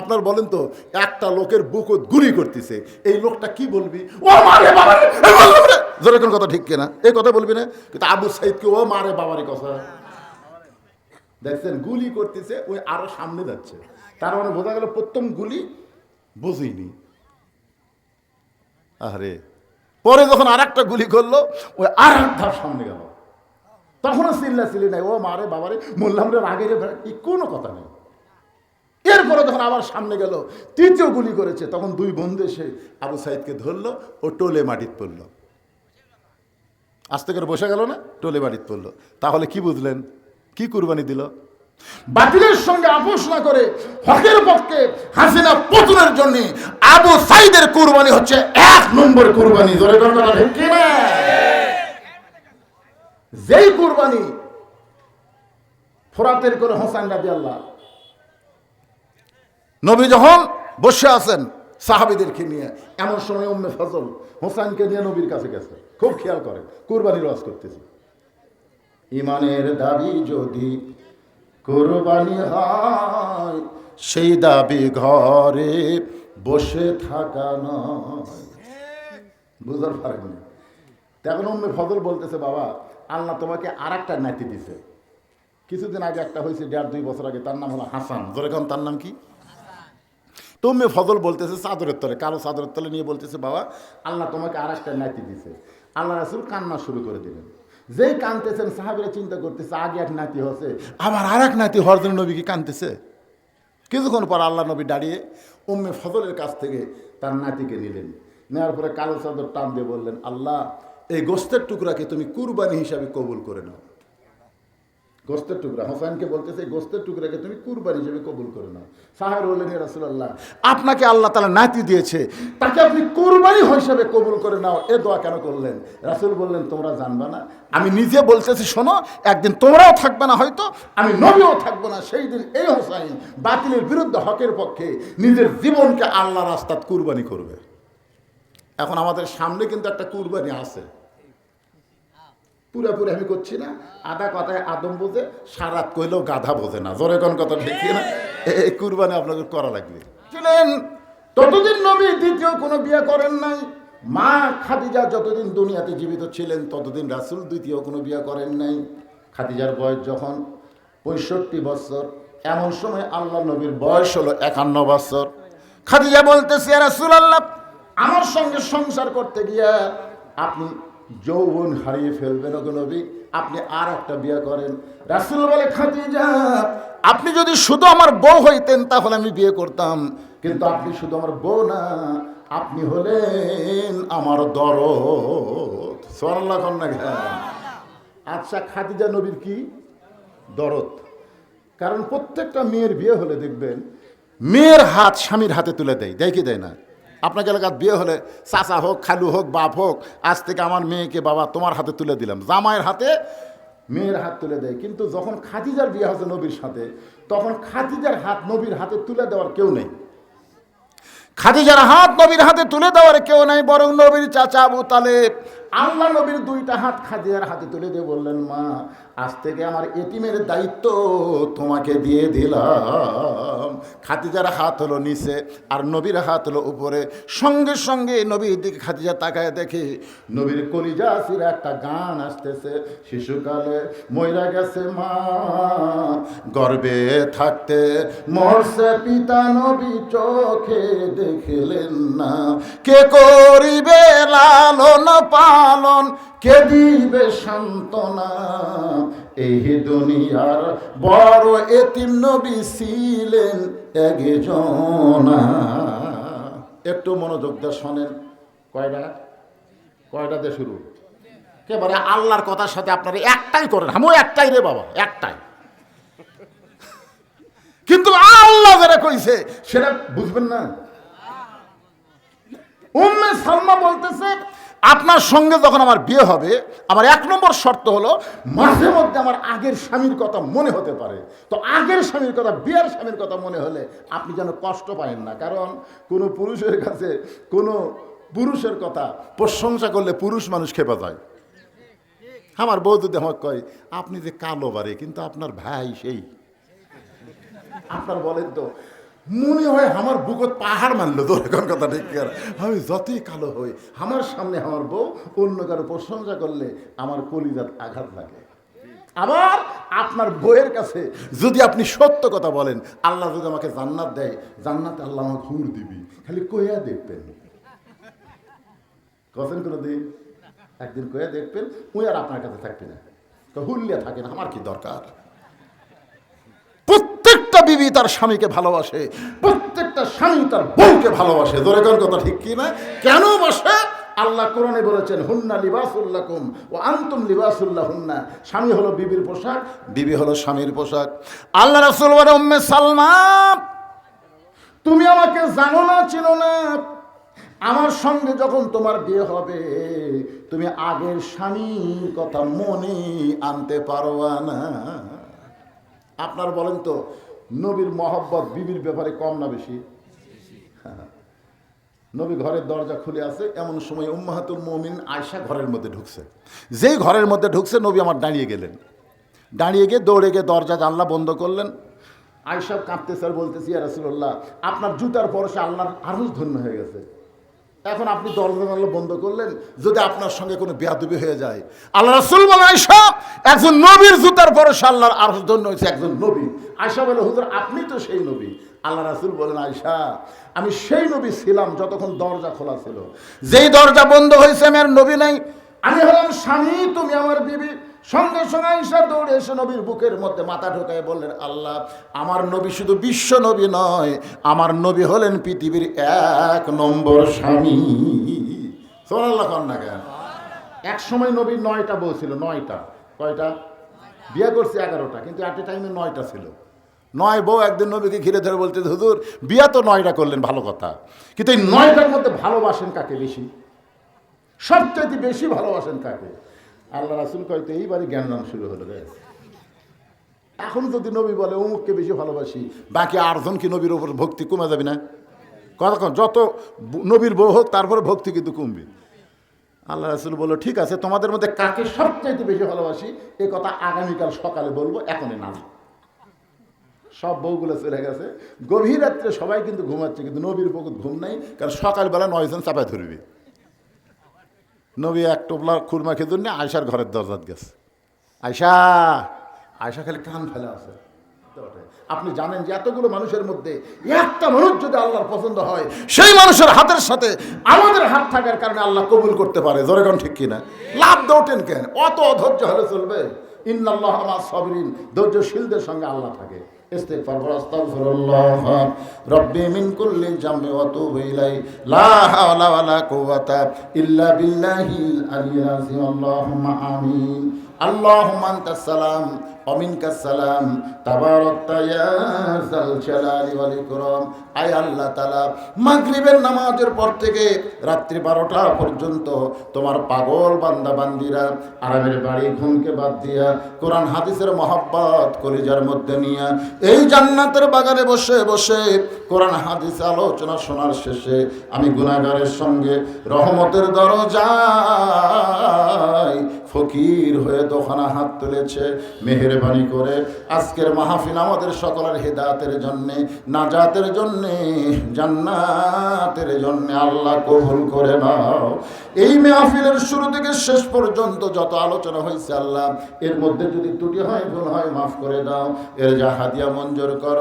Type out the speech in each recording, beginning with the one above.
আপনার বলেন তো একটা লোকের বুকত গুলি করতেছে এই লোকটা কি বলবি? এ বললাম কথা ঠিক কিনা? এই কথা বলবি না? কিন্তু আবু সাইদকে ও মারে বাবারে কথা। দেখছেন গুলি করতেছে ওই আরও সামনে যাচ্ছে। তার মানে বোঝা গেল প্রথম গুলি বুঝিনি আরে পরে যখন আর একটা গুলি করল ওই আর এক ধাপ সামনে গেল। তখনও চিল্লা চিল্লি নাই। ও মারে বাবারে বললাম রে আগে রে ভাই, কোনো কথা নেই। এরপরে যখন আবার সামনে গেল, তৃতীয় গুলি করেছে, তখন দুই বন্ধু এসে আবু সাইদকে ধরলো ও টোলে মাটিত পড়ল। আস্তে করে বসে গেল না? টোলে মাটিত পড়ল। তাহলে কি বুঝলেন? কি কুরবানি দিল? বাতিলের সঙ্গে আপোষ না করে হকের পক্ষে হাসিনা পতনের জন্য আবু সাইদের কুরবানি হচ্ছে এক নম্বর কুরবানি? যেই কুরবানি ফোরাতের করে হোসেন রাজি আল্লাহ নবী যখন বসে আছেন সাহাবিদেরকে নিয়ে, এমন সময় উম্মে ফজল হোসেনকে নিয়ে নবীর কাছে গেছে। খুব খেয়াল করে কুরবানির ওয়াজ করতেছে। ইমানের দাবি যদি কোরবানি হয়, সেই দাবি ঘরে বসে থাকা নয়। বুঝার পারেন না তখন উম্মে ফজল বলতেছে, বাবা, আল্লাহ তোমাকে আর একটা নাতি দিছে। কিছুদিন আগে একটা হয়েছে, দেড় দুই বছর আগে, তার নাম হলো হাসান। কারণ তার নাম কি? তুমি ফজল বলতেছে চাদরের তলে কালো চাদরের তলে নিয়ে বলতেছে, বাবা, আল্লাহ তোমাকে আর একটা নাতি দিছে। আল্লাহ রাসুল কান্না শুরু করে দিলেন। যেই কানতেছেন সাহাবিরা চিন্তা করতেছে, আগে এক নাতি হচ্ছে আবার আর এক নাতি হওয়ার জন্য নবী কি কানতেছে কিছুক্ষণ পর আল্লাহ নবী দাঁড়িয়ে উম্মে ফজলের কাছ থেকে তার নাতিকে নিলেন। নেওয়ার পরে কালো চাদর টান দিয়ে বললেন, আল্লাহ, এই গোস্তের টুকরাকে তুমি কুরবানি হিসাবে কবুল করে নাও। গোস্তের টুকরা। হোসেনকে বলতেছে গোস্তের টুকরাকে তুমি কুরবানি হিসেবে কবুল করে নাও। সাহেব বললেন রাসুল্লাহ আপনাকে আল্লাহ তালা নাতি দিয়েছে। তাকে আপনি কুরবানি হিসাবে কবুল করে নাও। এ দোয়া কেন করলেন? রাসুল বললেন, তোমরা জানবা না। আমি নিজে বলতেছি, শোনো, একদিন তোমরাও থাকবে না হয়তো, আমি নবীও থাকব না। সেই দিন এই হোসাইন বাতিলের বিরুদ্ধে হকের পক্ষে নিজের জীবনকে আল্লাহ রাস্তাত কুরবানি করবে। এখন আমাদের সামনে কিন্তু একটা কুরবানি আছে। পুরাপুরি আমি করছি না। আধা কথায় আদম বোঝে, সারাত কইলেও গাধা বোঝে না। জোরে কোন কথা ঠিক না এই কুরবানি আপনাদের করা লাগবে। ছিলেন ততদিন নবী দ্বিতীয় কোনো বিয়ে করেন নাই। মা খাদিজা যতদিন দুনিয়াতে জীবিত ছিলেন, ততদিন রাসুল দ্বিতীয় কোনো বিয়ে করেন নাই। খাদিজার বয়স যখন পঁয়ষট্টি বছর, এমন সময় আল্লাহ নবীর বয়স হলো একান্ন বছর। খাদিজা বলতেছে রাসুল আল্লাহ আমার সঙ্গে সংসার করতে গিয়া আপনি যৌবন হারিয়ে ফেলবেন ওগো নবী আপনি আর একটা বিয়ে করেন। রাসুল বলে, খাদিজা, আপনি যদি শুধু আমার বউ হইতেন, তাহলে আমি বিয়ে করতাম। কিন্তু আপনি শুধু আমার বউ না, আপনি হলেন আমার কন্যা আচ্ছা খাদিজা নবীর কি? দরদ। কারণ প্রত্যেকটা মেয়ের বিয়ে হলে দেখবেন, মেয়ের হাত স্বামীর হাতে তুলে দেয়। দেয় কি দেয় না? আপনাকে এলাকার বিয়ে হলে চাচা হোক, খালু হোক, বাপ হোক, আজ থেকে আমার মেয়েকে বাবা তোমার হাতে তুলে দিলাম। জামাইয়ের হাতে মেয়ের হাত তুলে দেয়। কিন্তু যখন খাদিজার বিয়ে হচ্ছে নবীর সাথে, তখন খাদিজার হাত নবীর হাতে তুলে দেওয়ার কেউ নেই। খাদিজার হাত নবীর হাতে তুলে দেওয়ার কেউ নাই, বরং নবীর চাচা আবু তালেব। আল্লাহ নবীর দুইটা হাত খাদিজার হাতে তুলে দিয়ে বললেন, মা, আজ থেকে আমার এটিমের দায়িত্ব তোমাকে দিয়ে দিলাম। খাদিজার হাত হলো নিচে আর নবীর হাত হলো উপরে। সঙ্গে সঙ্গে নবীর দিকে খাদিজা তাকায় দেখে নবীর কলিজা ফিরে একটা গান আসতেছে। শিশুকালে ময়রা গেছে মা, গর্বে থাকতে মরছে পিতা নবী চোখে দেখলেন না। কে করিবে লালন পালন? কে দিবে সান্ত্বনা? এই দুনিয়ার বড় এতিম নবী ছিলেন একজনা। একটু মনোযোগ দিয়ে শোনেন। কয়টা? কয়টাতে শুরু? একেবারে আল্লাহর কথার সাথে আপনারা একটাই করেন। আমিও একটাই রে বাবা, একটাই। কিন্তু আল্লাহ যারা কইছে, সেটা বুঝবেন না। উম্মে সালমা বলতেছে আপনার সঙ্গে যখন আমার বিয়ে হবে, আমার এক নম্বর শর্ত হলো মাঝে মধ্যে আমার আগের স্বামীর কথা মনে হতে পারে। তো আগের স্বামীর কথা, বিয়ের স্বামীর কথা মনে হলে আপনি যেন কষ্ট পাবেন না। কারণ কোনো পুরুষের কাছে, কোনো পুরুষের কথা প্রশংসা করলে পুরুষ মানুষ খেপা যায়। আমার যদি আমাকে কয়, আপনি যে কালো বারে কিন্তু আপনার ভাই সেই। আপনার বলেন তো মনে হয় আমার বুকত পাহাড় মানলো তোর এখন কথা ঠিক আমি যতই কালো হই, আমার সামনে আমার বউ অন্য কারও প্রশংসা করলে আমার কলিজাত আঘাত লাগে। আবার আপনার বইয়ের কাছে যদি আপনি সত্য কথা বলেন, আল্লাহ যদি আমাকে জান্নাত দেয়, জান্নাতে আল্লাহ আমাকে হুর দিবি। খালি কইয়া দেখবেন। কখন করে দিন, একদিন কইয়া দেখবেন ওই আর আপনার কাছে থাকবে না। হুল্লিয়া থাকেন আমার কি দরকার? প্রত্যেকটা বিবি তার স্বামীকে ভালোবাসে, প্রত্যেকটা স্বামী তার বউকে ভালোবাসে। দোরেকর কথা ঠিক কি না? কেন বসে? আল্লাহ কোরআনে বলেছেন, হুন্না লিবাসুল্লাকুম ও আন্তুম লিবাসুল্লাহ হুন্না স্বামী হলো বিবির পোশাক, বিবি হলো স্বামীর পোশাক। আল্লাহ রাসূল উম্মে সালমা, তুমি আমাকে জানো না, চিনো না। আমার সঙ্গে যখন তোমার বিয়ে হবে, তুমি আগের স্বামীর কথা মনে আনতে পারবা না। আপনার বলেন তো নবীর মহব্বত বিবির ব্যাপারে কম না বেশি? নবী ঘরের দরজা খুলে আছে, এমন সময় উম্মাহাতুল মমিন আয়সা ঘরের মধ্যে ঢুকছে। যেই ঘরের মধ্যে ঢুকছে, নবী আমার দাঁড়িয়ে গেলেন। দাঁড়িয়ে গিয়ে দৌড়ে গিয়ে দরজা, জানলা বন্ধ করলেন। আয়সা কাঁপতে স্যার বলতেছি আর রসুল্লাহ আপনার জুতার পরশে আল্লাহর আরও ধন্য হয়ে গেছে। এখন আপনি দরজা বন্ধ করলেন, যদি আপনার সঙ্গে কোনো বেয়াদবি হয়ে যায়। আল্লাহ রাসুল বলে আয়সা একজন নবীর জুতার পরশে আল্লাহর আরজ ধন্য হয়েছে একজন নবী। আয়সা বলে, হুজুর, আপনি তো সেই নবী। আল্লাহ রাসুল বলেন আয়সা আমি সেই নবী ছিলাম যতক্ষণ দরজা খোলা ছিল। যেই দরজা বন্ধ হয়েছে, আমি আর নবী নাই। আমি হলাম স্বামী, তুমি আমার বিবি। সঙ্গে সঙ্গে আয়সা দৌড়ে এসে নবীর বুকের মধ্যে মাথা ঢোকায় বললেন, আল্লাহ, আমার নবী শুধু বিশ্ব নবী নয়, আমার নবী হলেন পৃথিবীর এক নম্বর স্বামী। সোনাল্লাহ কন্যা কেন? এক সময় নবীর নয়টা বউ ছিল, নয়টা। কয়টা? বিয়ে করছে এগারোটা, কিন্তু অ্যাট এ টাইমে নয়টা ছিল। নয় বউ একদিন নবীকে ঘিরে ধরে বলতে, হুজুর, বিয়া তো নয়টা করলেন, ভালো কথা। কিন্তু এই নয়টার মধ্যে ভালোবাসেন কাকে বেশি? সবচাইতে বেশি ভালোবাসেন কাকে? আল্লাহ রাসুল কয়তো এইবারই জ্ঞান নাম শুরু হলো এখন যদি নবী বলে, অমুককে বেশি ভালোবাসি, বাকি আটজন কি নবীর ওপর ভক্তি কমে যাবে না? কতক্ষণ যত নবীর বউ হোক তারপরে ভক্তি কিন্তু কমবে। আল্লাহ রাসুল বলল, ঠিক আছে, তোমাদের মধ্যে কাকে সবচাইতে বেশি ভালোবাসি? এ কথা আগামীকাল সকালে বলব, এখনই না সব বউগুলো চলে গেছে। গভীর রাত্রে সবাই কিন্তু ঘুমাচ্ছে, কিন্তু নবীর বউ ঘুম নাই, কারণ সকালবেলা নয়জন চাপায় ধরবে। নবী এক টোপলা খুরমা খেতুন নিয়ে আয়সার ঘরের দরজাত গেছে। আয়সা আয়সা খালি কান ফেলে আছে। আপনি জানেন যে এতগুলো মানুষের মধ্যে একটা মানুষ যদি আল্লাহর পছন্দ হয়, সেই মানুষের হাতের সাথে আমাদের হাত থাকার কারণে আল্লাহ কবুল করতে পারে। জোরেগন ঠিক কিনা? লাভ দৌটেন কেন? অত অধৈর্য হলে চলবে? ইন্নাল্লাহ আমার সবরিন। ধৈর্যশীলদের সঙ্গে আল্লাহ থাকে। ইস্তেগফার করো, আস্তাগফিরুল্লাহ। রব্বি মিন কুল্লি জামমি ওয়া তুবু ইলাই লা হাওলা ওয়ালা কুওয়াতা ইল্লা বিল্লাহিল ওয়া মিনকাস সালাম ইকরাম। আয় আল্লাহ তাআলা, মাগরিবের নামাজের পর থেকে রাত্রি 12টা পর্যন্ত তোমার পাগল বান্দা বান্দিরা, আরামের বাড়ি ঘুমকে বাদ দিয়া, কোরআন হাদিসের মহব্বত কলিজার মধ্যে নিয়ে, এই জান্নাতের বাগানে বসে বসে কোরআন হাদিস আলোচনা শোনার শেষে আমি গুনাহগারের সঙ্গে রহমতের দরজায় ফকির হয়ে দোকানা হাত তুলেছে, মেহরবানি করে। আজকের মাহফিল আমাদের সকলের হেদাতের জন্যে, নাজাতের জন্যে, জান্নাতের জন্যে। আল্লাহ কবুল করে নাও। এই মেহফিলের শুরু থেকে শেষ পর্যন্ত যত আলোচনা হয়েছে আল্লাহ, এর মধ্যে যদি ত্রুটি হয়, ভুল হয়, মাফ করে দাও। এর যা হাদিয়া মঞ্জুর কর।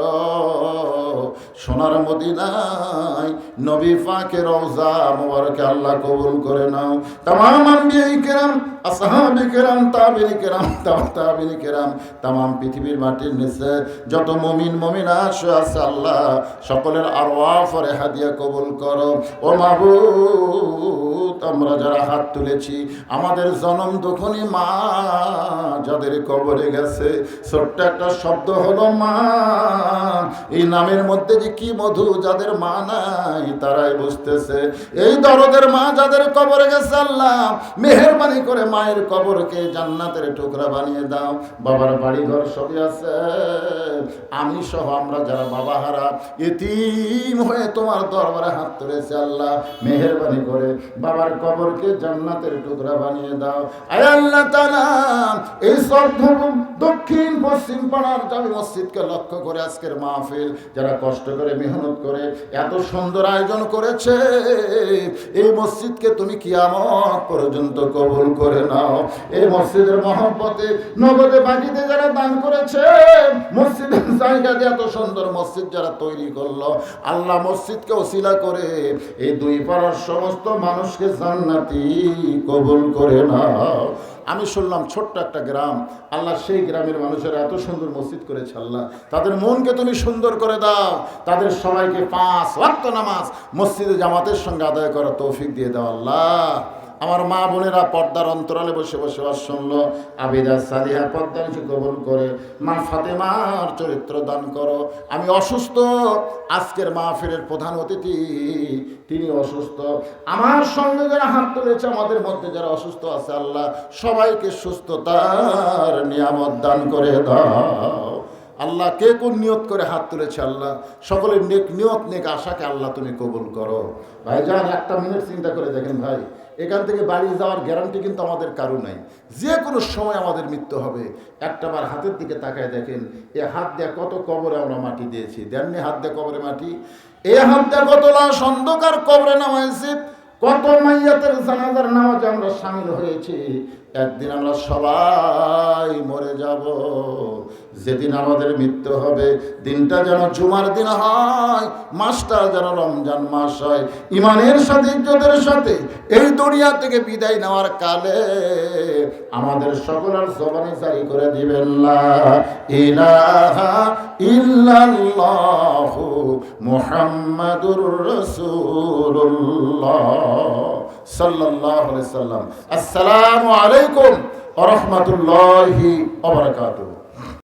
সোনার মদিনায় নবী পাকে রওজা মোবারকে আল্লাহ কবুল করে নাও। তামাম আম্বিয়াই কেরাম, আসহাবি কেরাম তাবিনি কেরাম তাবিনি কেরাম, তামাম পৃথিবীর মাটির নিচে যত মমিন মমিন আসো আছে আল্লাহ, সকলের আরওয়াফরে হাদিয়া কবুল করো। ও মাহবুব আমরা যারা হাত তুলেছি, আমাদের জনম দুখনি মা যাদের কবরে গেছে। ছোট্ট একটা শব্দ হলো মা। এই নামের মধ্যে যে কি মধু যাদের মা নাই, তারাই বুঝতেছে। এই দরদের মা যাদের কবরে গেছে, আল্লাহ, মেহরবানি করে মায়ের কবরকে জান্নাতের টুকরা বানিয়ে দাও। বাবার বাড়ি ঘর সবই আছে। আমি সহ আমরা যারা বাবা হারা এতিম হয়ে তোমার দরবারে হাত তুলেছে আল্লাহ। মেহরবানি করে বাবার কবরকে জান্নাতের টুকরা বানিয়ে দাও। আয় আল্লাহ এই সব ধরুন দক্ষিণ, পশ্চিম পাড়ার জামি মসজিদকে লক্ষ্য করে আজকের মাহফিল, যারা কষ্ট করে, মেহনত করে, এত সুন্দর আয়োজন করেছে, এই মসজিদকে তুমি কিয়ামত পর্যন্ত কবুল করে নাও। এই মসজিদের মহব্বতে নগদে বাকিতে যারা দান করেছে, মসজিদের জায়গা দিয়ে এত সুন্দর মসজিদ যারা তৈরি করল, আল্লাহ মসজিদকে ওসিলা করে, এই দুই পাড়ার সমস্ত মানুষকে জান্নাতি কবুল করে নাও। আমি শুনলাম ছোট্ট একটা গ্রাম, আল্লাহ সেই গ্রামের মানুষেরা এত সুন্দর মসজিদ করেছে আল্লাহ। তাদের মনকে তুমি সুন্দর করে দাও, তাদের সবাইকে পাঁচ ওয়াক্ত নামাজ মসজিদে জামাতের সঙ্গে আদায় করা তৌফিক দিয়ে দাও আল্লাহ। আমার মা বোনেরা পর্দার অন্তরালে বসে বসে শুনলো। আবিদা সালিহা পর্দা নিচে কবুল করে, মা ফাতেমার চরিত্র দান করো। আমি অসুস্থ, আজকের মাহফিলের প্রধান অতিথি, তিনি অসুস্থ। আমার সঙ্গে যারা হাত তুলেছে, আমাদের মধ্যে যারা অসুস্থ আছে, আল্লাহ সবাইকে সুস্থতার নিয়ামত দান করে দাও। আল্লাহ কে কোন নিয়ত করে হাত তুলেছে, আল্লাহ? সকলের নেক নিয়ত, নেক আশাকে আল্লাহ তুমি কবুল করো। ভাই যান একটা মিনিট চিন্তা করে দেখেন ভাই। এখান থেকে বাড়ি যাওয়ার গ্যারান্টি কিন্তু আমাদের কারও নাই। যে কোনো সময় আমাদের মৃত্যু হবে। একটা বার হাতের দিকে তাকায় দেখেন, এ হাত দিয়ে কত কবরে আমরা মাটি দিয়েছি। দেননি হাত দিয়ে কবরে মাটি। এ হাত দেয়া কত লাশ, অন্ধকার কবরে নামাইছি। কত মাইয়াতের জানাজার নামাজে আমরা সামিল হয়েছি। একদিন আমরা সবাই মরে যাব। যেদিন আমাদের মৃত্যু হবে, দিনটা যেন জুমার দিন হয়, মাসটা যেন রমজান মাস হয়, ইমানের সাথে, ইজ্জতের সাথে এই দুনিয়া থেকে বিদায় নেওয়ার কালে আমাদের সকলের জবানি জারি করে দিবেন সাল্লাম আসসালামু আলাইকুম রাহমাতুল্লাহি বারাকাতুহু।